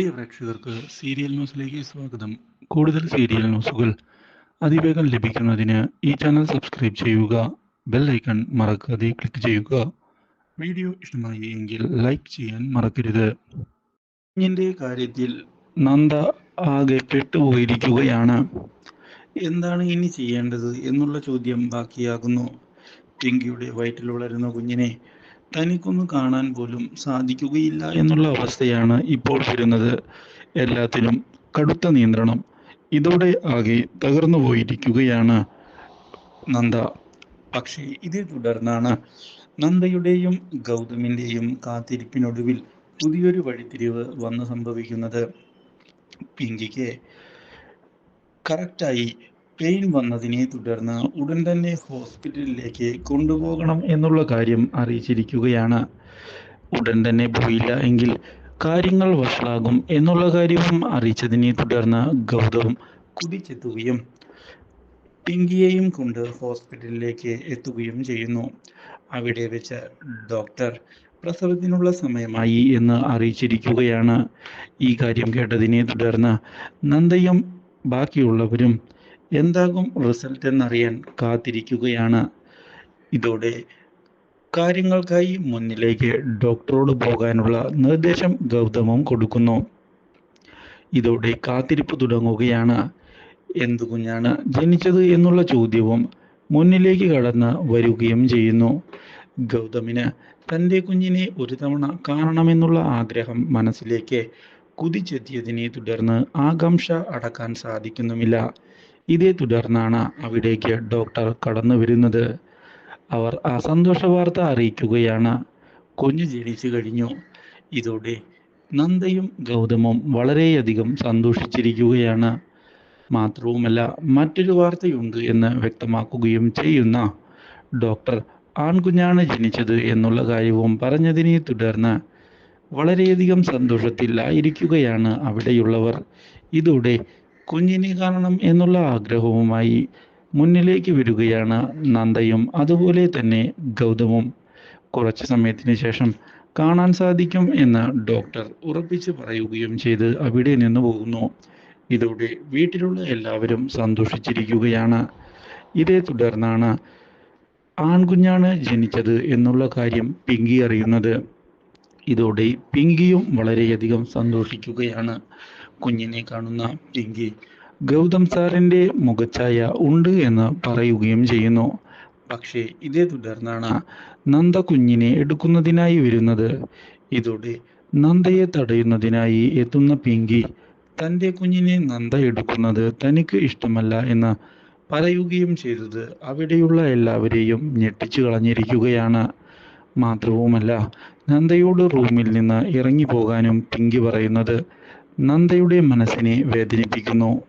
പ്രിയ പ്രേക്ഷകർക്ക് സീരിയൽ ന്യൂസിലേക്ക് സ്വാഗതം. കൂടുതൽ സീരിയൽ ന്യൂസുകൾ അതിവേഗം ലഭിക്കുന്നതിന് ഈ ചാനൽ സബ്സ്ക്രൈബ് ചെയ്യുക ബെൽ ഐക്കൺ മറക്കാതെ ക്ലിക്ക് ചെയ്യുക. വീഡിയോ ഇഷ്ടമായി എങ്കിൽ ലൈക്ക് ചെയ്യാൻ മറക്കരുത്. കുഞ്ഞിന്റെ കാര്യത്തിൽ നന്ദ ആകെ പെട്ടുപോയിരിക്കുകയാണ് എന്താണ് ഇനി ചെയ്യേണ്ടത് എന്നുള്ള ചോദ്യം ബാക്കിയാകുന്നു. പിങ്കിയുടെ വയറ്റിൽ വളരുന്ന കുഞ്ഞിനെ തനിക്കൊന്ന് കാണാൻ പോലും സാധിക്കുകയില്ല എന്നുള്ള അവസ്ഥയാണ് ഇപ്പോൾ വരുന്നത്. എല്ലാത്തിനും കടുത്ത നിയന്ത്രണം ഇതോടെ ആകെ തകർന്നു പോയിരിക്കുകയാണ് നന്ദ. പക്ഷേ ഇതേ തുടർന്നാണ് നന്ദയുടെയും ഗൗതമിന്റെയും കാത്തിരിപ്പിനൊടുവിൽ പുതിയൊരു വഴിത്തിരിവ് വന്നു സംഭവിക്കുന്നത്. പിങ്കിക്ക് കറക്റ്റായി പെയിൻ വന്നതിനെ തുടർന്ന് ഉടൻ തന്നെ ഹോസ്പിറ്റലിലേക്ക് കൊണ്ടുപോകണം എന്നുള്ള കാര്യം അറിയിച്ചിരിക്കുകയാണ്. ഉടൻ തന്നെ പോയില്ല എങ്കിൽ കാര്യങ്ങൾ വഷളാകും എന്നുള്ള കാര്യവും അറിയിച്ചതിനെ തുടർന്ന് ഗൗതം കുതിച്ചെത്തുകയും പിങ്കിയെയും കൊണ്ട് ഹോസ്പിറ്റലിലേക്ക് എത്തുകയും ചെയ്യുന്നു. അവിടെ വെച്ച് ഡോക്ടർ പ്രസവത്തിനുള്ള സമയമായി എന്ന് അറിയിച്ചിരിക്കുകയാണ്. ഈ കാര്യം കേട്ടതിനെ തുടർന്ന് നന്ദയും ബാക്കിയുള്ളവരും എന്താകും റിസൾട്ട് എന്നറിയാൻ കാത്തിരിക്കുകയാണ്. ഇതോടെ കാര്യങ്ങൾക്കായി മുന്നിലേക്ക് ഡോക്ടറോട് പോകാനുള്ള നിർദ്ദേശം ഗൗതമം കൊടുക്കുന്നു. ഇതോടെ കാത്തിരിപ്പ് തുടങ്ങുകയാണ്. എന്തു കുഞ്ഞാണ് ജനിച്ചത് എന്നുള്ള ചോദ്യവും മുന്നിലേക്ക് കടന്ന് വരികയും ചെയ്യുന്നു. ഗൗതമിന് തന്റെ കുഞ്ഞിനെ ഒരു തവണ കാണണമെന്നുള്ള ആഗ്രഹം മനസ്സിലേക്ക് കുതിച്ചെത്തിയതിനെ തുടർന്ന് ആകാംക്ഷ അടക്കാൻ സാധിക്കുന്നുമില്ല. ഇതേ തുടർന്നാണ് അവിടേക്ക് ഡോക്ടർ കടന്നു വരുന്നത്. അവർ ആ സന്തോഷ വാർത്ത അറിയിക്കുകയാണ്. കുഞ്ഞു ജനിച്ചു കഴിഞ്ഞു. ഇതോടെ നന്ദയും ഗൗതമും വളരെയധികം സന്തോഷിച്ചിരിക്കുകയാണ്. മാത്രവുമല്ല മറ്റൊരു വാർത്തയുണ്ട് എന്ന് വ്യക്തമാക്കുകയും ചെയ്യുന്ന ഡോക്ടർ ആൺകുഞ്ഞാണ് ജനിച്ചത് എന്നുള്ള കാര്യവും പറഞ്ഞതിനെ തുടർന്ന് വളരെയധികം സന്തോഷത്തിലായിരിക്കുകയാണ് അവിടെയുള്ളവർ. ഇതോടെ കുഞ്ഞിനെ കാണണം എന്നുള്ള ആഗ്രഹവുമായി മുന്നിലേക്ക് വരികയാണ് നന്ദയും. അതുപോലെ തന്നെ ഗൗതമും. കുറച്ച് സമയത്തിന് ശേഷം കാണാൻ സാധിക്കും എന്ന് ഡോക്ടർ ഉറപ്പിച്ച് പറയുകയും ചെയ്ത് അവിടെ നിന്ന് പോകുന്നു. ഇതോടെ വീട്ടിലുള്ള എല്ലാവരും സന്തോഷിച്ചിരിക്കുകയാണ്. ഇതേ തുടർന്നാണ് ആൺകുഞ്ഞാണ് ജനിച്ചത് എന്നുള്ള കാര്യം പിങ്കി അറിയുന്നത്. ഇതോടെ പിങ്കിയും വളരെയധികം സന്തോഷിക്കുകയാണ്. കുഞ്ഞിനെ കാണുന്ന പിങ്കി ഗൗതം സാറിന്റെ മുഖച്ഛായ ഉണ്ട് എന്ന് പറയുകയും ചെയ്യുന്നു. പക്ഷേ ഇതേ തുടർന്നാണ് നന്ദ കുഞ്ഞിനെ എടുക്കുന്നതിനായി വരുന്നത്. ഇതോടെ നന്ദയെ തടയുന്നതിനായി എത്തുന്ന പിങ്കി തന്റെ കുഞ്ഞിനെ നന്ദ എടുക്കുന്നത് തനിക്ക് ഇഷ്ടമല്ല എന്ന് പറയുകയും ചെയ്തത് അവിടെയുള്ള എല്ലാവരെയും ഞെട്ടിച്ചു കളഞ്ഞിരിക്കുകയാണ്. മാത്രവുമല്ല നന്ദയോട് റൂമിൽ നിന്ന് ഇറങ്ങി പോകാനും പിങ്കി പറയുന്നത് നന്ദയുടെ മനസ്സിനെ വേദനിപ്പിക്കുന്നു.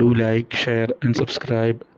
Do like share and subscribe